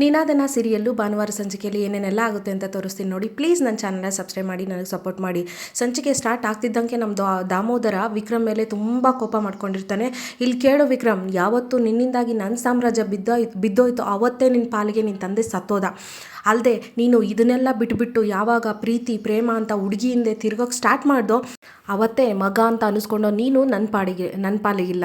ನೀನಾದನ serial ಭಾನುವಾರ ಸಂಚಿಕೆಯಲ್ಲಿ ಏನೇನೆಲ್ಲ ಆಗುತ್ತೆ ಅಂತ ತೋರಿಸ್ತೀನಿ ನೋಡಿ. ಪ್ಲೀಸ್ ನನ್ನ ಚಾನಲ್ನ ಸಬ್ಸ್ಕ್ರೈಬ್ ಮಾಡಿ, ನನಗೆ ಸಪೋರ್ಟ್ ಮಾಡಿ. ಸಂಚಿಕೆ ಸ್ಟಾರ್ಟ್ ಆಗ್ತಿದ್ದಂಗೆ ನಮ್ಮ ದಾಮೋದರ ವಿಕ್ರಮ್ ಮೇಲೆ ತುಂಬ ಕೋಪ ಮಾಡ್ಕೊಂಡಿರ್ತಾನೆ. ಇಲ್ಲಿ ಕೇಳೋ ವಿಕ್ರಮ್, ಯಾವತ್ತು ನಿನ್ನಿಂದಾಗಿ ನನ್ನ ಸಾಮ್ರಾಜ್ಯ ಬಿದ್ದೋಯ್ತು ಬಿದ್ದೋಯ್ತು, ಅವತ್ತೇ ನಿನ್ನ ಪಾಲಿಗೆ ನಿನ್ನ ತಂದೆ ಸತ್ತೋದ. ಅಲ್ಲದೆ ನೀನು ಇದನ್ನೆಲ್ಲ ಬಿಟ್ಬಿಟ್ಟು ಯಾವಾಗ ಪ್ರೀತಿ, ಪ್ರೇಮ ಅಂತ ಹುಡುಗಿ ಹಿಂದೆ ತಿರ್ಗೋಕ್ಕೆ ಸ್ಟಾರ್ಟ್ ಮಾಡ್ದೋ, ಅವತ್ತೇ ಮಗ ಅಂತ ಅನಿಸ್ಕೊಂಡು ನೀನು ನನ್ನ ಪಾಡಿಗೆ ನನ್ನ ಪಾಲಿಗಿಲ್ಲ.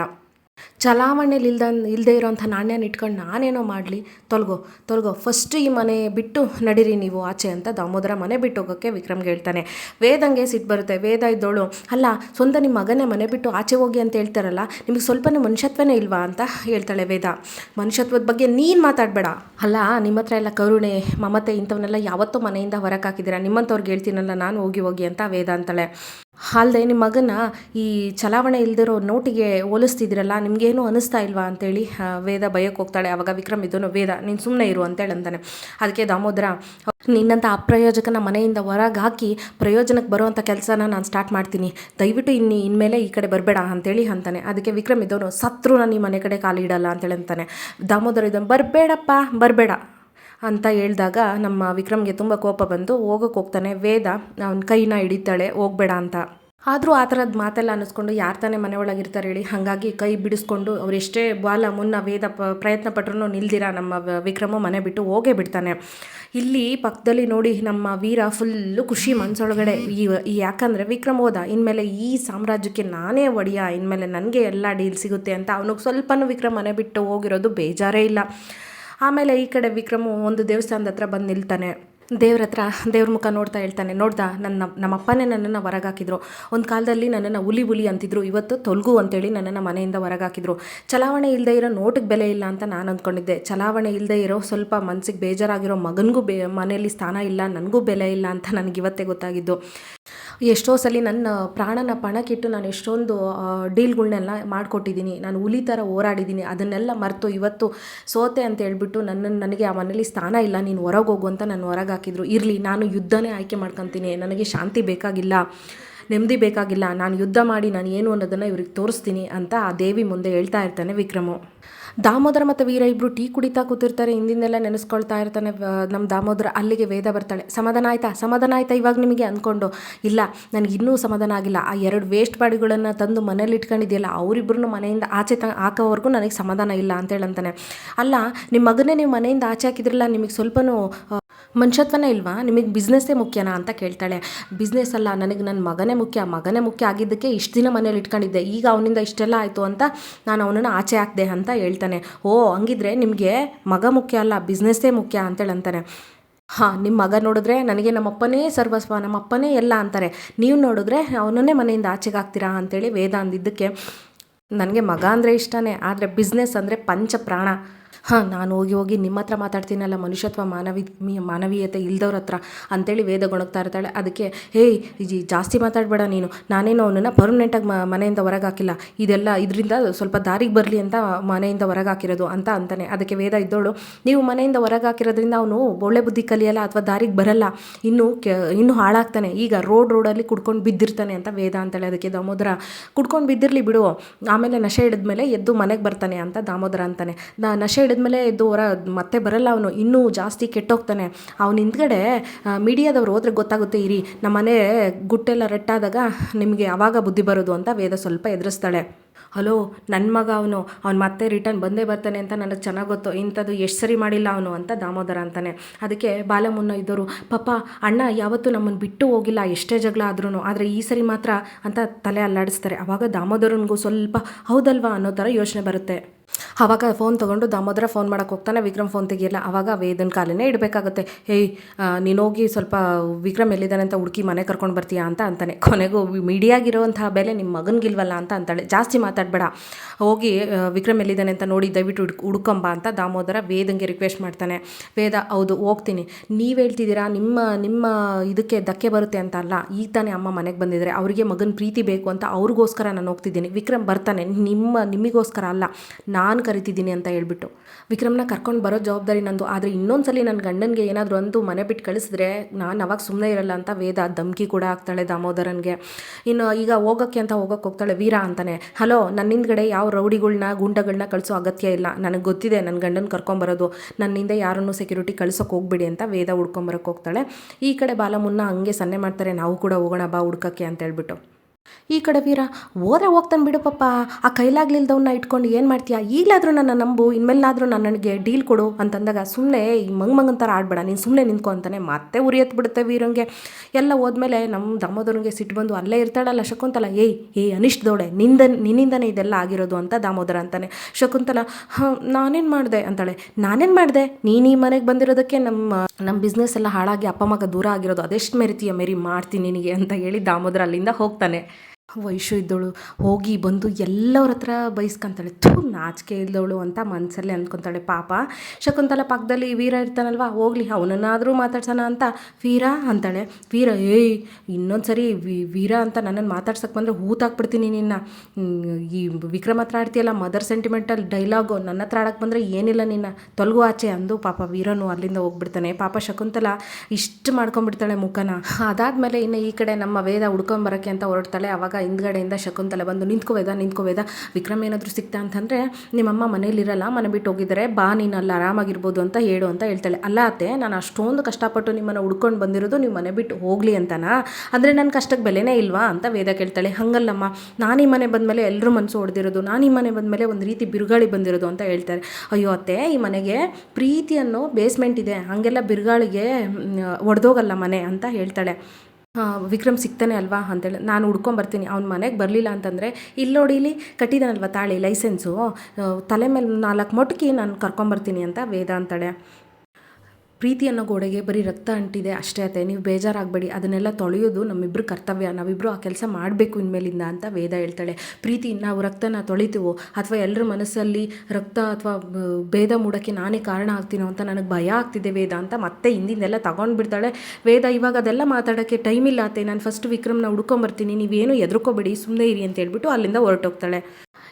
ಚಲಾವಣೆಲಿ ಇಲ್ದ ಇಲ್ಲದೆ ಇರೋಂಥ ನಾಣ್ಯನ ಇಟ್ಕೊಂಡು ನಾನೇನೋ ಮಾಡಲಿ. ತೊಲಗೋ ತೊಲಗೋ ಫಸ್ಟ್ ಈ ಮನೆ ಬಿಟ್ಟು ನಡೀರಿ ನೀವು ಆಚೆ ಅಂತ ದಾಮೋದರ ಮನೆ ಬಿಟ್ಟು ಹೋಗೋಕ್ಕೆ ವಿಕ್ರಮ್ಗೆ ಹೇಳ್ತಾನೆ. ವೇದಂಗೆ ಸಿಟ್ಟು ಬರುತ್ತೆ. ವೇದ ಇದ್ದೋಳು, ಅಲ್ಲ, ಸ್ವಂತ ನಿಮ್ಮ ಮಗನೇ ಮನೆ ಬಿಟ್ಟು ಆಚೆ ಹೋಗಿ ಅಂತ ಹೇಳ್ತಾರಲ್ಲ, ನಿಮಗೆ ಸ್ವಲ್ಪನೇ ಮನುಷ್ಯತ್ವನೇ ಇಲ್ವಾ? ಅಂತ ಹೇಳ್ತಾಳೆ ವೇದ. ಮನುಷ್ಯತ್ವದ ಬಗ್ಗೆ ನೀನು ಮಾತಾಡಬೇಡ. ಅಲ್ಲ ನಿಮ್ಮ ಹತ್ರ ಎಲ್ಲ ಕರುಣೆ, ಮಮತೆ ಇಂಥವನ್ನೆಲ್ಲ ಯಾವತ್ತೂ ಮನೆಯಿಂದ ಹೊರಗೆ ನಿಮ್ಮಂಥವ್ರಿಗೆ ಹೇಳ್ತೀನಲ್ಲ, ನಾನು ಹೋಗಿ ಹೋಗಿ ಅಂತ ವೇದ ಅಂತಾಳೆ. ಅಲ್ಲದೆ ನಿಮ್ಮ ಮಗನ ಈ ಚಲಾವಣೆ ಇಲ್ದಿರೋ ನೋಟಿಗೆ ಹೋಲಿಸ್ತಿದ್ದೀರಲ್ಲ, ನಿಮಗೇನು ಅನಿಸ್ತಾ ಇಲ್ವಾ ಅಂತೇಳಿ ವೇದ ಭಯಕ್ಕೆ ಹೋಗ್ತಾಳೆ. ಅವಾಗ ವಿಕ್ರಮ್ ಇದನ್ನು ವೇದ, ನೀನು ಸುಮ್ಮನೆ ಇರು ಅಂತೇಳಿ ಅಂತಾನೆ ಅದಕ್ಕೆ ದಾಮೋದರ ನಿನ್ನಂಥ ಅಪ್ರಯೋಜಕನ ಮನೆಯಿಂದ ಹೊರಗೆ ಹಾಕಿ ಪ್ರಯೋಜನಕ್ಕೆ ಬರುವಂಥ ಕೆಲಸನ ನಾನು ಸ್ಟಾರ್ಟ್ ಮಾಡ್ತೀನಿ. ದಯವಿಟ್ಟು ಇನ್ನು, ಇನ್ಮೇಲೆ ಈ ಕಡೆ ಬರಬೇಡ ಅಂತೇಳಿ ಅಂತಾನೆ. ಅದಕ್ಕೆ ವಿಕ್ರಮ್ ಇದ್ದವನು ಸತ್ರು ನಾನು ಈ ಮನೆ ಕಡೆ ಕಾಲಿಡಲ್ಲ ಅಂತೇಳಿ ಅಂತಾನೆ. ದಾಮೋದರ ಇದನ್ನು ಬರಬೇಡಪ್ಪ, ಬರಬೇಡ. ಅಂತ ಹೇಳಿದಾಗ ನಮ್ಮ ವಿಕ್ರಮ್ಗೆ ತುಂಬ ಕೋಪ ಬಂದು ಹೋಗೋಕೆ ಹೋಗ್ತಾನೆ, ವೇದ, ಅವನ ಕೈನ ಹಿಡಿತಾಳೆ, ಹೋಗ್ಬೇಡ ಅಂತ. ಆದರೂ ಆ ಥರದ್ದು ಮಾತೆಲ್ಲ ಅನ್ನಿಸ್ಕೊಂಡು ಯಾರು ತಾನೇ ಮನೆ ಒಳಗಿರ್ತಾರೆ ಹೇಳಿ, ಹಾಗಾಗಿ ಕೈ ಬಿಡಿಸ್ಕೊಂಡು ಅವ್ರು ಎಷ್ಟೇ ಬಾಲ ಮುನ್ನ ವೇದ ಪ, ಪ್ರಯತ್ನ ಪಟ್ಟರು ನಿಲ್ದಿರ ನಮ್ಮ ವಿಕ್ರಮ ಮನೆ ಬಿಟ್ಟು ಹೋಗೇ ಬಿಡ್ತಾನೆ. ಇಲ್ಲಿ ಪಕ್ಕದಲ್ಲಿ ನೋಡಿ ನಮ್ಮ ವೀರ ಫುಲ್ಲು ಖುಷಿ ಮನಸ್ಸೊಳಗಡೆ ಈ ಯಾಕಂದರೆ ವಿಕ್ರಮ್ ಹೋದ, ಇನ್ಮೇಲೆ ಈ ಸಾಮ್ರಾಜ್ಯಕ್ಕೆ ನಾನೇ ಒಡೆಯ, ಇನ್ಮೇಲೆ ನನಗೆ ಎಲ್ಲ ಡೀಲ್ ಸಿಗುತ್ತೆ ಅಂತ ಅವನಿಗೆ ಸ್ವಲ್ಪನೂ ವಿಕ್ರಮ್ ಮನೆ ಬಿಟ್ಟು ಹೋಗಿರೋದು ಬೇಜಾರೇ ಇಲ್ಲ. ಆಮೇಲೆ ಈ ಕಡೆ ವಿಕ್ರಮು ಒಂದು ದೇವಸ್ಥಾನದ ಹತ್ರ ಬಂದು ನಿಲ್ತಾನೆ. ದೇವ್ರ ಹತ್ರ ದೇವ್ರ ಮುಖ ನೋಡ್ತಾ ಹೇಳ್ತಾನೆ, ನೋಡ್ದ, ನನ್ನ, ನಮ್ಮಪ್ಪನೇ ನನ್ನನ್ನು ಹೊರಗಾಕಿದ್ರು. ಒಂದು ಕಾಲದಲ್ಲಿ ನನ್ನನ್ನು ಹುಲಿ ಹುಲಿ ಅಂತಿದ್ರು, ಇವತ್ತು ತೊಲಗು ಅಂತೇಳಿ ನನ್ನನ್ನು ಮನೆಯಿಂದ ಹೊರಗಾಕಿದ್ರು. ಚಲಾವಣೆ ಇಲ್ಲದೆ ಇರೋ ನೋಟಕ್ಕೆ ಬೆಲೆ ಇಲ್ಲ ಅಂತ ನಾನು ಅಂದ್ಕೊಂಡಿದ್ದೆ ಚಲಾವಣೆ ಇಲ್ಲದೆ ಇರೋ ಸ್ವಲ್ಪ ಮನಸ್ಸಿಗೆ ಬೇಜಾರಾಗಿರೋ ಮಗನಿಗೂ ಬೇ, ಮನೆಯಲ್ಲಿ ಸ್ಥಾನ ಇಲ್ಲ, ನನಗೂ ಬೆಲೆ ಇಲ್ಲ ಅಂತ ನನಗೆ ಇವತ್ತೇ ಗೊತ್ತಾಗಿದ್ದು. ಎಷ್ಟೋ ಸಲ ನನ್ನ ಪ್ರಾಣನ ಪಣಕ್ಕಿಟ್ಟು ನಾನು ಎಷ್ಟೊಂದು ಡೀಲ್ಗಳನ್ನೆಲ್ಲ ಮಾಡಿಕೊಟ್ಟಿದ್ದೀನಿ ನಾನು ಹುಲಿ ಥರ ಹೋರಾಡಿದ್ದೀನಿ ಅದನ್ನೆಲ್ಲ ಮರೆತು ಇವತ್ತು ಸೋತೆ ಅಂತ ಹೇಳ್ಬಿಟ್ಟು ನನ್ನನ್ನು ನನಗೆ ಆ ಮನೇಲಿ ಸ್ಥಾನ ಇಲ್ಲ, ನೀನು ಹೊರಗೆ ಹೋಗು ಅಂತ ನಾನು ಹೊರಗೆ ಹಾಕಿದ್ರು. ಇರಲಿ, ನಾನು ಯುದ್ಧನೇ ಆಯ್ಕೆ ಮಾಡ್ಕೊತೀನಿ. ನನಗೆ ಶಾಂತಿ ಬೇಕಾಗಿಲ್ಲ, ನೆಮ್ಮದಿ ಬೇಕಾಗಿಲ್ಲ. ನಾನು ಯುದ್ಧ ಮಾಡಿ ನಾನು ಏನು ಅನ್ನೋದನ್ನು ಇವ್ರಿಗೆ ತೋರಿಸ್ತೀನಿ ಅಂತ ಆ ದೇವಿ ಮುಂದೆ ಹೇಳ್ತಾ ಇರ್ತಾನೆ ವಿಕ್ರಮು. ದಾಮೋದರ ಮತ್ತು ವೀರ ಇಬ್ಬರು ಟೀ ಕುಡಿತಾ ಕೂತಿರ್ತಾರೆ. ಹಿಂದಿಂದೆಲ್ಲ ನೆನೆಸ್ಕೊಳ್ತಾ ಇರ್ತಾನೆ ನಮ್ಮ ದಾಮೋದರ. ಅಲ್ಲಿಗೆ ವೇದ ಬರ್ತಾಳೆ. ಸಮಾಧಾನ ಆಯ್ತಾ? ಸಮಾಧಾನ ಆಯ್ತಾ ಇವಾಗ ನಿಮಗೆ ಅಂದ್ಕೊಂಡು ಇಲ್ಲ, ನನಗೆ ಇನ್ನೂ ಸಮಾಧಾನ ಆಗಿಲ್ಲ. ಆ ಎರಡು ವೇಸ್ಟ್ ಬಾಡಿಗಳನ್ನು ತಂದು ಮನೇಲಿ ಇಟ್ಕೊಂಡಿದೆಯಲ್ಲ ಅವರಿಬ್ಬರನ್ನು ಮನೆಯಿಂದ ಆಚೆ ತ ಹಾಕೋವರೆಗೂ ನನಗೆ ಸಮಾಧಾನ ಇಲ್ಲ ಅಂತ ಹೇಳಂತಾನೆ ಅಲ್ಲ ನಿಮ್ಮ ಮಗನೇ ನೀವು ಮನೆಯಿಂದ ಆಚೆ ಹಾಕಿದ್ರಲ್ಲ, ನಿಮಗೆ ಸ್ವಲ್ಪನೂ ಮನುಷ್ಯತ್ವನೇ ಇಲ್ವಾ? ನಿಮಗೆ ಬಿಸ್ನೆಸ್ಸೇ ಮುಖ್ಯನಾ ಅಂತ ಕೇಳ್ತಾಳೆ. ಬಿಸ್ನೆಸ್ ಅಲ್ಲ, ನನಗೆ ನನ್ನ ಮಗನೇ ಮುಖ್ಯ. ಮಗನೇ ಮುಖ್ಯ ಆಗಿದ್ದಕ್ಕೆ ಇಷ್ಟು ದಿನ ಮನೇಲಿ ಇಟ್ಕೊಂಡಿದ್ದೆ. ಈಗ ಅವನಿಂದ ಇಷ್ಟೆಲ್ಲ ಆಯಿತು ಅಂತ ನಾನು ಅವನನ್ನು ಆಚೆ ಹಾಕಿದೆ ಅಂತ ಹೇಳ್ತಾನೆ. ಓ, ಹಂಗಿದ್ರೆ ನಿಮಗೆ ಮಗ ಮುಖ್ಯ ಅಲ್ಲ ಬಿಸ್ನೆಸ್ಸೇ ಮುಖ್ಯ ಅಂತೇಳಿ ಅಂತಾನೆ. ಹಾಂ ನಿಮ್ಮ ಮಗ ನೋಡಿದ್ರೆ ನನಗೆ ನಮ್ಮಪ್ಪನೇ ಸರ್ವಸ್ವ, ನಮ್ಮಪ್ಪನೇ ಎಲ್ಲ ಅಂತಾರೆ. ನೀವು ನೋಡಿದ್ರೆ ಅವನನ್ನೇ ಮನೆಯಿಂದ ಆಚೆಗೆ ಹಾಕ್ತೀರಾ? ಅಂತೇಳಿ ವೇದ ಅಂದಿದ್ದಕ್ಕೆ ನನಗೆ ಮಗ ಅಂದರೆ ಇಷ್ಟನೇ, ಆದರೆ ಬಿಸ್ನೆಸ್ ಅಂದರೆ ಪಂಚ ಪ್ರಾಣ ಹಾಂ, ನಾನು ಹೋಗಿ ಹೋಗಿ ನಿಮ್ಮ ಹತ್ರ ಮಾತಾಡ್ತೀನಲ್ಲ, ಮನುಷ್ಯತ್ವ ಮಾನವಿ ಮಾನವೀಯತೆ ಇಲ್ದವ್ರ ಹತ್ರ ಅಂತೇಳಿ ವೇದ ಗೊಣಗ್ತಾ ಇರ್ತಾಳೆ. ಅದಕ್ಕೆ ಹೇಯ್ ಜಾಸ್ತಿ ಮಾತಾಡಬೇಡ ನೀನು. ನಾನೇನು ಅವನನ್ನು ಪರ್ಮನೆಂಟಾಗಿ ಮನೆಯಿಂದ ಹೊರಗೆ ಹಾಕಿಲ್ಲ ಇದೆಲ್ಲ ಇದರಿಂದ ಸ್ವಲ್ಪ ದಾರಿಗೆ ಬರಲಿ ಅಂತ ಮನೆಯಿಂದ ಹೊರಗೆ ಹಾಕಿರೋದು ಅಂತ ಅಂತಾನೆ. ಅದಕ್ಕೆ ವೇದ ಇದ್ದೋಳು, ನೀವು ಮನೆಯಿಂದ ಹೊರಗೆ ಹಾಕಿರೋದ್ರಿಂದ ಅವನು ಒಳ್ಳೆ ಬುದ್ಧಿ ಕಲಿಯಲ್ಲ ಅಥವಾ ದಾರಿಗೆ ಬರಲ್ಲ. ಇನ್ನು ಕೆ, ಇನ್ನು ಹಾಳಾಗ್ತಾನೆ. ಈಗ ರೋಡ್ ರೋಡಲ್ಲಿ ಕುಡ್ಕೊಂಡು ಬಿದ್ದಿರ್ತಾನೆ ಅಂತ ವೇದ ಅಂತಾಳೆ ಅದಕ್ಕೆ ದಾಮೋದರ. ಕುಡ್ಕೊಂಡು ಬಿದ್ದಿರಲಿ ಬಿಡು. ಆಮೇಲೆ ನಶೆ ಹಿಡಿದ್ಮೇಲೆ ಎದ್ದು ಮನೆಗೆ ಬರ್ತಾನೆ ಅಂತ ದಾಮೋದರ ಅಂತಾನೆ. ನಾ, ನಶೆ ಹಿಡಿದ್ಮೇಲೆ ಇದು ಹೊರ ಮತ್ತೆ ಬರಲ್ಲ ಅವನು, ಇನ್ನೂ ಜಾಸ್ತಿ ಕೆಟ್ಟೋಗ್ತಾನೆ. ಅವನ ಹಿಂದ್ಗಡೆ ಮೀಡಿಯಾದವ್ರು ಹೋದ್ರೆ ಗೊತ್ತಾಗುತ್ತೆ, ಇರಿ, ನಮ್ಮ ಮನೆ ಗುಟ್ಟೆಲ್ಲ ರಟ್ಟಾದಾಗ ನಿಮಗೆ ಆವಾಗ ಬುದ್ಧಿ ಬರೋದು ಅಂತ ವೇದ ಸ್ವಲ್ಪ ಎದುರಿಸ್ತಾಳೆ. ಹಲೋ ನನ್ನ ಮಗ ಅವನು, ಅವ್ನು ಮತ್ತೆ ರಿಟರ್ನ್ ಬಂದೇ ಬರ್ತಾನೆ ಅಂತ ನನಗೆ ಚೆನ್ನಾಗಿ ಗೊತ್ತು, ಇಂಥದ್ದು ಎಷ್ಟು ಸರಿ ಮಾಡಿಲ್ಲ ಅವನು ಅಂತ ದಾಮೋದರ ಅಂತಾನೆ. ಅದಕ್ಕೆ ಬಾಲಮುನ್ನ ಇದ್ದವರು ಪಾಪ ಅಣ್ಣ ಯಾವತ್ತೂ ನಮ್ಮನ್ನು ಬಿಟ್ಟು ಹೋಗಿಲ್ಲ, ಎಷ್ಟೇ ಜಗಳ ಆದ್ರೂ ಆದರೆ ಈ ಸರಿ ಮಾತ್ರ ಅಂತ ತಲೆ ಅಲ್ಲಾಡಿಸ್ತಾರೆ. ಆವಾಗ ದಾಮೋದರನಿಗೂ ಸ್ವಲ್ಪ ಹೌದಲ್ವಾ ಅನ್ನೋ ಥರ ಯೋಚನೆ ಬರುತ್ತೆ. ಆವಾಗ ಫೋನ್ ತೊಗೊಂಡು, ದಾಮೋದರ ಫೋನ್ ಮಾಡೋಕೆ ಹೋಗ್ತಾನೆ, ವಿಕ್ರಮ್ ಫೋನ್ ತೆಗಿಯಲ್ಲ. ಆವಾಗ ವೇದನ್ ಕಾಲನೇ ಇಡಬೇಕಾಗುತ್ತೆ. ಹೇಯ್ ನೀನೋಗಿ ಸ್ವಲ್ಪ ವಿಕ್ರಮ್ ಎಲ್ಲಿದ್ದಾನೆ ಅಂತ ಹುಡುಕಿ ಮನೆ ಕರ್ಕೊಂಡು ಬರ್ತೀಯಾ ಅಂತ ಅಂತಾನೆ. ಕೊನೆಗೂ ಮೀಡಿಯಾಗಿರುವಂತಹ ಬೆಲೆ ನಿಮ್ಮ ಮಗನಿಗಿಲ್ವಲ್ಲ ಅಂತ ಅಂತಾಳೆ. ಜಾಸ್ತಿ ಮಾತಾಡಬೇಡ. ಹೋಗಿ ವಿಕ್ರಮ್ ಎಲ್ಲಿದ್ದಾನೆ ಅಂತ ನೋಡಿ ದಯವಿಟ್ಟು ಹುಡುಕ್ ಹುಡ್ಕೊಂಬ ಅಂತ ದಾಮೋದರ ವೇದಂಗೆ ರಿಕ್ವೆಸ್ಟ್ ಮಾಡ್ತಾನೆ. ವೇದ, ಹೌದು, ಹೋಗ್ತೀನಿ. ನೀವು ಹೇಳ್ತಿದ್ದೀರಾ? ನಿಮ್ಮ ನಿಮ್ಮ ಇದಕ್ಕೆ ಧಕ್ಕೆ ಬರುತ್ತೆ ಅಂತ ಅಲ್ಲ. ಈಗ ತಾನೇ ಅಮ್ಮ ಮನೆಗೆ ಬಂದಿದ್ದಾರೆ ಅವರಿಗೆ ಮಗನ ಪ್ರೀತಿ ಬೇಕು ಅಂತ ಅವ್ರಿಗೋಸ್ಕರ ನಾನು ಹೋಗ್ತಿದ್ದೀನಿ. ವಿಕ್ರಮ್ ಬರ್ತಾನೆ. ನಿಮ್ಮ ನಿಮಗೋಸ್ಕರ ಅಲ್ಲ. ನಾನು ನಾನು ಕರಿತಿದ್ದೀನಿ ಅಂತ ಹೇಳ್ಬಿಟ್ಟು. ವಿಕ್ರಮ್ನ ಕರ್ಕೊಂಡು ಬರೋ ಜವಾಬ್ದಾರಿ ನಂದು. ಆದರೆ ಇನ್ನೊಂದು ಸಲ ನನ್ನ ಗಂಡನಿಗೆ ಏನಾದರೂ ಅಂದು ಮನೆ ಬಿಟ್ಟು ಕಳಿಸಿದ್ರೆ ನಾನು ಅವಾಗ ಸುಮ್ಮನೆ ಇರಲ್ಲ ಅಂತ ವೇದ ಧಮ್ಕಿ ಕೂಡ ಆಗ್ತಾಳೆ ದಾಮೋದರನ್ಗೆ. ಇನ್ನು ಈಗ ಹೋಗೋಕ್ಕೆ ಅಂತ ಹೋಗೋಕ್ಕೆ ಹೋಗ್ತಾಳೆ ವೀರ ಅಂತಾನೆ. ಹಲೋ ನನ್ನ ಹಿಂದ್ಗಡೆ ಯಾವ ರೌಡಿಗಳನ್ನ ಗುಂಡಗಳನ್ನ ಕಳಿಸೋ ಅಗತ್ಯ ಇಲ್ಲ. ನನಗೆ ಗೊತ್ತಿದೆ ನನ್ನ ಗಂಡನ ಕರ್ಕೊಂಬರೋದು ನನ್ನಿಂದ ಯಾರನ್ನೂ ಸೆಕ್ಯೂರಿಟಿ ಕಳಿಸೋಕೆ ಹೋಗ್ಬಿಡಿ ಅಂತ ವೇದ ಹುಡ್ಕೊಂಬರೋಕೆ ಹೋಗ್ತಾಳೆ. ಈ ಕಡೆ ಬಾಲಮುನ್ನ ಹಂಗೆ ಸನ್ನೆ ಮಾಡ್ತಾರೆ. ನಾವು ಕೂಡ ಹೋಗೋಣ ಬಾ ಹುಡ್ಕಕ್ಕೆ ಅಂತ ಹೇಳ್ಬಿಟ್ಟು. ಈ ಕಡೆ ವೀರ, ಹೋದ್ರೆ ಹೋಗ್ತಾನೆ ಬಿಡು ಪಪ್ಪ. ಆ ಕೈಲಾಗ್ಲಿಲ್ದವನ್ನ ಇಟ್ಕೊಂಡು ಏನು ಮಾಡ್ತೀಯಾ? ಈಗಲಾದರೂ ನನ್ನ ನಂಬು ಇನ್ಮೇಲಾದರೂ ನಾನು ನನಗೆ ಡೀಲ್ ಕೊಡು ಅಂತಂದಾಗ ಸುಮ್ಮನೆ ಈ ಮಂಗ್ ಮಂಗ್ ಥರ ಆಡ್ಬೇಡ. ನೀನು ಸುಮ್ಮನೆ ನಿಂತ್ಕೊ ಅಂತಾನೆ ಮತ್ತೆ ಉರಿ ಬಿಡುತ್ತೆ ವೀರಂಗೆ. ಎಲ್ಲ ಹೋದ್ಮೇಲೆ ನಮ್ಮ ದಾಮೋದರನಿಗೆ ಸಿಟ್ಟು ಬಂದು ಅಲ್ಲೇ ಇರ್ತಾಳಲ್ಲ ಶಕುಂತಲ. ಏಯ್ ಏಯ್ ಅನಿಷ್ಟ ದೋಡೆ, ನಿಂದ, ನಿನ್ನಿಂದನೇ ಇದೆಲ್ಲ ಆಗಿರೋದು ಅಂತ ದಾಮೋದರ ಅಂತಾನೆ. ಶಕುಂತಲ ಹಾಂ ನಾನೇನು ಮಾಡಿದೆ ಅಂತಾಳೆ. ನಾನೇನು ಮಾಡಿದೆ? ನೀನು ಈ ಮನೆಗೆ ಬಂದಿರೋದಕ್ಕೆ ನಮ್ಮ ನಮ್ಮ ಬಿಸ್ನೆಸ್ ಎಲ್ಲ ಹಾಳಾಗಿ ಅಪ್ಪ ಮಗ ದೂರ ಆಗಿರೋದು ಅದೆಷ್ಟು ಮೆರಿತೀಯ ಮೆರಿ ಮಾಡ್ತೀನಿ ನಿನಗೆ ಅಂತ ಹೇಳಿ ದಾಮೋದರ ಅಲ್ಲಿಂದ ಹೋಗ್ತಾನೆ. ವೈಶು ಇದ್ದವಳು ಹೋಗಿ ಬಂದು ಎಲ್ಲರ ಹತ್ರ ಬೈಸ್ಕೊಂತಾಳೆ. ಥೂ, ನಾಚಿಕೆ ಇದ್ದವಳು ಅಂತ ಮನಸ್ಸಲ್ಲೇ ಅಂದ್ಕೊತಾಳೆ ಪಾಪ. ಶಕುಂತಲ ಪಕ್ಕದಲ್ಲಿ ವೀರ ಇರ್ತಾನಲ್ವ? ಹೋಗ್ಲಿ, ಅವನನ್ನಾದರೂ ಮಾತಾಡ್ಸೋಣ ಅಂತ. ವೀರ ಅಂತಾಳೆ. ವೀರ, ಏಯ್ ಇನ್ನೊಂದು ಸರಿ ವೀರ ಅಂತ ನನ್ನನ್ನು ಮಾತಾಡ್ಸಕ್ಕೆ ಬಂದರೆ ಹೂತಾಕ್ಬಿಡ್ತೀನಿ ನಿನ್ನ. ಈ ವಿಕ್ರಮ್ ಹತ್ರ ಆಡ್ತೀಯಲ್ಲ, ಮದರ್ ಸೆಂಟಿಮೆಂಟಲ್ ಡೈಲಾಗು ನನ್ನ ಹತ್ರ ಆಡಕ್ಕೆ ಬಂದರೆ ಏನಿಲ್ಲ ನಿನ್ನ. ತೊಲಗು ಆಚೆ ಅಂದು ಪಾಪ ವೀರನು ಅಲ್ಲಿಂದ ಹೋಗ್ಬಿಡ್ತಾನೆ. ಪಾಪ ಶಕುಂತಲ ಇಷ್ಟು ಮಾಡ್ಕೊಂಡ್ಬಿಡ್ತಾಳೆ ಮುಖನ. ಅದಾದಮೇಲೆ ಇನ್ನು ಈ ಕಡೆ ನಮ್ಮ ವೇದ ಹುಡ್ಕೊಂಬರಕ್ಕೆ ಅಂತ ಹೊರಡ್ತಾಳೆ. ಅವಾಗ ಹಿಂದ್ಗಡೆಯಿಂದ ಶಕುಂತಲೆ ಬಂದು ನಿಂತ್ಕೋವೇದ ನಿಂತ್ಕೋವೇದ ವಿಕ್ರಮ್ ಏನಾದರೂ ಸಿಕ್ತಾ ಅಂತಂದರೆ ನಿಮ್ಮಮ್ಮ ಮನೇಲಿರಲ್ಲ, ಮನೆ ಬಿಟ್ಟು ಹೋಗಿದ್ದಾರೆ, ಬಾ ನೀನು ಆರಾಮಾಗಿರ್ಬೋದು ಅಂತ ಹೇಳು ಅಂತ ಹೇಳ್ತಾಳೆ. ಅಲ್ಲ ಅತ್ತೆ, ನಾನು ಅಷ್ಟೊಂದು ಕಷ್ಟಪಟ್ಟು ನಿಮ್ಮನ್ನು ಹುಡ್ಕೊಂಡು ಬಂದಿರೋದು ನೀವು ಮನೆ ಬಿಟ್ಟು ಹೋಗಲಿ ಅಂತನಾ? ಅಂದರೆ ನನ್ನ ಕಷ್ಟಕ್ಕೆ ಬೆಲೆನೇ ಇಲ್ವಾ ಅಂತ ವೇದ ಕೇಳ್ತಾಳೆ. ಹಂಗಲ್ಲಮ್ಮ, ನಾನು ಈ ಮನೆ ಬಂದಮೇಲೆ ಎಲ್ಲರೂ ಮನಸ್ಸು ಹೊಡೆದಿರೋದು ನಾನು ಈ ಮನೆ ಬಂದಮೇಲೆ ಒಂದು ರೀತಿ ಬಿರುಗಾಳಿ ಬಂದಿರೋದು ಅಂತ ಹೇಳ್ತಾರೆ. ಅಯ್ಯೋ ಅತ್ತೆ, ಈ ಮನೆಗೆ ಪ್ರೀತಿಯನ್ನು ಬೇಸ್ಮೆಂಟ್ ಇದೆ, ಹಾಗೆಲ್ಲ ಬಿರುಗಾಳಿಗೆ ಒಡೆದೋಗಲ್ಲ ಮನೆ ಅಂತ ಹೇಳ್ತಾಳೆ. ವಿಕ್ರಮ್ ಸಿಗ್ತಾನೆ ಅಲ್ವಾ ಅಂತೇಳಿ ನಾನು ಹುಡ್ಕೊಂಬರ್ತೀನಿ, ಅವ್ನ ಮನೆಗೆ ಬರಲಿಲ್ಲ ಅಂತಂದರೆ ಇಲ್ಲಿ ನೋಡಿ ಇಲ್ಲಿ ಕಟ್ಟಿದಾನಲ್ವ ತಾಳಿ, ಲೈಸೆನ್ಸು ತಲೆ ಮೇಲೆ ನಾಲ್ಕು ಮೊಟ್ಕಿ ನಾನು ಕರ್ಕೊಂಬರ್ತೀನಿ ಅಂತ ವೇದ ಅಂತಾಳೆ ಪ್ರೀತಿ ಅನ್ನೋ ಗೋಡೆಗೆ ಬರೀ ರಕ್ತ ಅಂಟಿದೆ ಅಷ್ಟೇ ಅತ್ತೆ. ನೀವು ಬೇಜಾರಾಗಬೇಡಿ. ಅದನ್ನೆಲ್ಲ ತೊಳೆಯೋದು ನಮ್ಮಿಬ್ಬರು ಕರ್ತವ್ಯ. ನಾವಿಬ್ಬರು ಆ ಕೆಲಸ ಮಾಡಬೇಕು ಇನ್ಮೇಲಿಂದ ಅಂತ ವೇದ ಹೇಳ್ತಾಳೆ. ಪ್ರೀತಿ, ನಾವು ರಕ್ತನ ತೊಳಿತೀವೋ ಅಥವಾ ಎಲ್ಲರ ಮನಸ್ಸಲ್ಲಿ ರಕ್ತ ಅಥವಾ ಭೇದ ಮೂಡೋಕ್ಕೆ ನಾನೇ ಕಾರಣ ಆಗ್ತೀನೋ ಅಂತ ನನಗೆ ಭಯ ಆಗ್ತಿದೆ ವೇದ ಅಂತ ಮತ್ತೆ ಹಿಂದಿಂದೆಲ್ಲ ತಗೊಂಡು ಬಿಡ್ತಾಳೆ ವೇದ ಇವಾಗ ಅದೆಲ್ಲ ಮಾತಾಡೋಕ್ಕೆ ಟೈಮ್ ಇಲ್ಲ ಅತ್ತೆ. ನಾನು ಫಸ್ಟ್ ವಿಕ್ರಮ್ನ ಹುಡ್ಕೊಂಬರ್ತೀನಿ. ನೀವೇನು ಎದ್ರುಕೋಬೇಡಿ ಸುಮ್ಮನೆ ಇರಿ ಅಂತ ಹೇಳ್ಬಿಟ್ಟು ಅಲ್ಲಿಂದ ಹೊರಟೋಗ್ತಾಳೆ.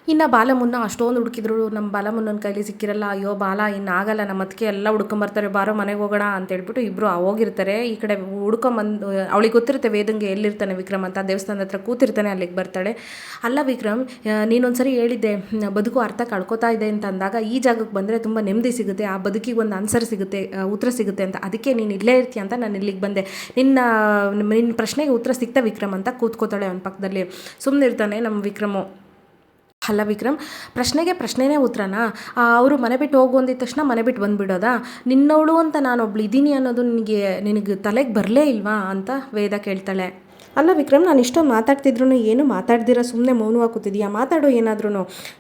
ಇನ್ನು ಬಾಲಮುನ್ನ ಅಷ್ಟೊಂದು ಹುಡುಕಿದ್ರು. ನಮ್ಮ ಬಾಲಮುನ್ನನ ಕೈಲಿ ಸಿಕ್ಕಿರಲ್ಲ, ಅಯ್ಯೋ ಬಾಲ ಇನ್ನು ಆಗಲ್ಲ ನಮ್ಮ ಅದಕ್ಕೆ ಎಲ್ಲ ಹುಡ್ಕೊಂಬರ್ತಾರೆ ಬಾರೋ ಮನೆಗೆ ಹೋಗೋಣ ಅಂತ ಹೇಳ್ಬಿಟ್ಟು ಇಬ್ಬರು ಹೋಗಿರ್ತಾರೆ ಈ ಕಡೆ ಹುಡ್ಕೊಂಬಂದು, ಅವಳಿಗೆ ಗೊತ್ತಿರುತ್ತೆ ವೇದಂಗೆ ಎಲ್ಲಿರ್ತಾನೆ ವಿಕ್ರಮ್ ಅಂತ, ದೇವಸ್ಥಾನದ ಹತ್ರ ಕೂತಿರ್ತಾನೆ, ಅಲ್ಲಿಗೆ ಬರ್ತಾಳೆ. ಅಲ್ಲ ವಿಕ್ರಮ್ ನೀನೊಂದ್ಸರಿ ಹೇಳಿದ್ದೆ ಬದುಕು ಅರ್ಥ ಕಳ್ಕೊತಾ ಇದೆ ಅಂತ ಅಂದಾಗ, ಈ ಜಾಗಕ್ಕೆ ಬಂದರೆ ತುಂಬ ನೆಮ್ಮದಿ ಸಿಗುತ್ತೆ, ಆ ಬದುಕಿಗೆ ಒಂದು ಆನ್ಸರ್ ಸಿಗುತ್ತೆ ಉತ್ತರ ಸಿಗುತ್ತೆ ಅಂತ. ಅದಕ್ಕೆ ನೀನು ಇಲ್ಲೇ ಇರ್ತೀಯ ಅಂತ ನಾನು ಇಲ್ಲಿಗೆ ಬಂದೆ. ನಿನ್ನ ನಿನ್ನ ಪ್ರಶ್ನೆಗೆ ಉತ್ತರ ಸಿಗ್ತಾ ವಿಕ್ರಮ್ ಅಂತ ಕೂತ್ಕೋತಾಳೆ ಅವನ ಪಕ್ಕದಲ್ಲಿ ಸುಮ್ಮನೆ ಇರ್ತಾನೆ ನಮ್ಮ ವಿಕ್ರಮು. ಅಲ್ಲ ವಿಕ್ರಮ್, ಪ್ರಶ್ನೆಗೆ ಪ್ರಶ್ನೆನೇ ಉತ್ತರನಾ? ಅವರು ಮನೆ ಬಿಟ್ಟು ಹೋಗು ಅಂದಿದ ತಕ್ಷಣ ಮನೆ ಬಿಟ್ಟು ಬಂದ್ಬಿಡೋದಾ? ನಿನ್ನವಳು ಅಂತ ನಾನೊಬ್ಳು ಇದ್ದೀನಿ ಅನ್ನೋದು ನಿನಗೆ ನಿನಗೆ ತಲೆಗೆ ಬರಲೇ ಇಲ್ವಾ ಅಂತ ವೇದ ಕೇಳ್ತಾಳೆ. ಅಲ್ಲ ವಿಕ್ರಮ್, ನಾನು ಇಷ್ಟೊಂದು ಮಾತಾಡ್ತಿದ್ರು ಏನು ಮಾತಾಡ್ದಿರ? ಸುಮ್ಮನೆ ಮೌನವಾಗಿ ಕೂತಿದ್ಯಾ? ಮಾತಾಡೋ ಏನಾದ್ರೂ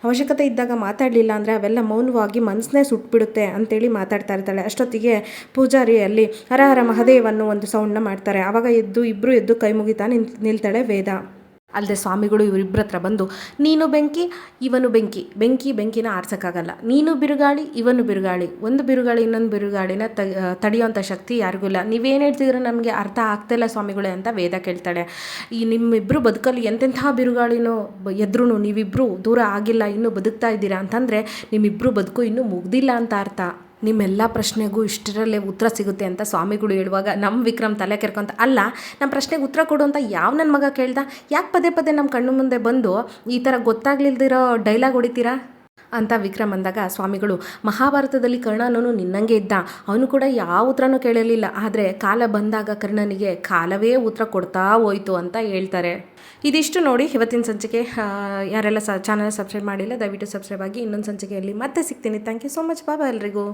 ಅವಶ್ಯಕತೆ ಇದ್ದಾಗ ಮಾತಾಡಲಿಲ್ಲ ಅಂದರೆ ಅವೆಲ್ಲ ಮೌನವಾಗಿ ಮನಸ್ಸನ್ನೇ ಸುಟ್ಬಿಡುತ್ತೆ ಅಂತೇಳಿ ಮಾತಾಡ್ತಾ ಇರ್ತಾಳೆ. ಅಷ್ಟೊತ್ತಿಗೆ ಪೂಜಾರಿ ಅಲ್ಲಿ ಹರ ಹರ ಮಹದೇವನ್ನು ಒಂದು ಸೌಂಡ್ನ ಮಾಡ್ತಾರೆ. ಆವಾಗ ಎದ್ದು ಇಬ್ಬರು ಎದ್ದು ಕೈ ಮುಗಿತಾ ನಿಂತ್, ನಿಲ್ತಾಳೆ ವೇದ. ಅಲ್ಲದೆ ಸ್ವಾಮಿಗಳು ಇವರಿಬ್ಬರ ಹತ್ರ ಬಂದು, ನೀನು ಬೆಂಕಿ, ಇವನು ಬೆಂಕಿ ಬೆಂಕಿ ಬೆಂಕಿನ ಆರ್ಸೋಕ್ಕಾಗಲ್ಲ. ನೀನು ಬಿರುಗಾಳಿ, ಇವನು ಬಿರುಗಾಳಿ. ಒಂದು ಬಿರುಗಾಳಿ, ಇನ್ನೊಂದು ಬಿರುಗಾಳಿನ ತ ತಡೆಯೋಂಥ ಶಕ್ತಿ ಯಾರಿಗೂ ಇಲ್ಲ. ನೀವೇನು ಹೇಳ್ತಿದ್ರೆ ನಮಗೆ ಅರ್ಥ ಆಗ್ತಿಲ್ಲ ಸ್ವಾಮಿಗಳೇ ಅಂತ ವೇದ ಕೇಳ್ತಾಳೆ. ಈ ನಿಮ್ಮಿಬ್ಬರು ಬದುಕಲ್ಲಿ ಎಂತೆಂಥ ಬಿರುಗಾಳಿನೂ ಎದ್ರೂ ನೀವಿಬ್ಬರು ದೂರ ಆಗಿಲ್ಲ, ಇನ್ನೂ ಬದುಕ್ತಾ ಇದ್ದೀರಾ ಅಂತಂದರೆ ನಿಮ್ಮಿಬ್ಬರು ಬದುಕು ಇನ್ನೂ ಮುಗ್ದಿಲ್ಲ ಅಂತ ಅರ್ಥ. ನಿಮ್ಮೆಲ್ಲ ಪ್ರಶ್ನೆಗೂ ಇಷ್ಟರಲ್ಲೇ ಉತ್ತರ ಸಿಗುತ್ತೆ ಅಂತ ಸ್ವಾಮಿಗಳು ಹೇಳುವಾಗ ನಮ್ಮ ವಿಕ್ರಮ್ ತಲೆ ಕೆರ್ಕೊಂತ, ಅಲ್ಲ ನಮ್ಮ ಪ್ರಶ್ನೆಗೆ ಉತ್ತರ ಕೊಡು ಅಂತ ಯಾವ ನನ್ನ ಮಗ ಕೇಳ್ದ? ಯಾಕೆ ಪದೇ ಪದೇ ನಮ್ಮ ಕಣ್ಣು ಮುಂದೆ ಬಂದು ಈ ಥರ ಗೊತ್ತಾಗ್ಲಿಲ್ದಿರೋ ಡೈಲಾಗ್ ಹೊಡಿತೀರಾ? ಅಂತ ವಿಕ್ರಮ್ ಅಂದಾಗ ಸ್ವಾಮಿಗಳು, ಮಹಾಭಾರತದಲ್ಲಿ ಕರ್ಣನೂ ನಿನ್ನಂಗೆ ಇದ್ದ. ಅವನು ಕೂಡ ಯಾವ ಉತ್ತರನೂ ಕೇಳಲಿಲ್ಲ. ಆದರೆ ಕಾಲ ಬಂದಾಗ ಕರ್ಣನಿಗೆ ಕಾಲವೇ ಉತ್ತರ ಕೊಡ್ತಾ ಹೋಯ್ತು ಅಂತ ಹೇಳ್ತಾರೆ. ಇದಿಷ್ಟು ನೋಡಿ ಇವತ್ತಿನ ಸಂಚಿಕೆ. ಯಾರೆಲ್ಲ ಸ, ಚಾನಲ್ ಸಬ್ಸ್ಕ್ರೈಬ್ ಮಾಡಿಲ್ಲ, ದಯವಿಟ್ಟು ಸಬ್ಸ್ಕ್ರೈಬ್ ಆಗಿ ಇನ್ನೊಂದು ಸಂಚಿಕೆಯಲ್ಲಿ ಮತ್ತೆ ಸಿಗ್ತೀನಿ. Thank you so much. ಬಾಬಾ ಎಲ್ರಿಗೂ.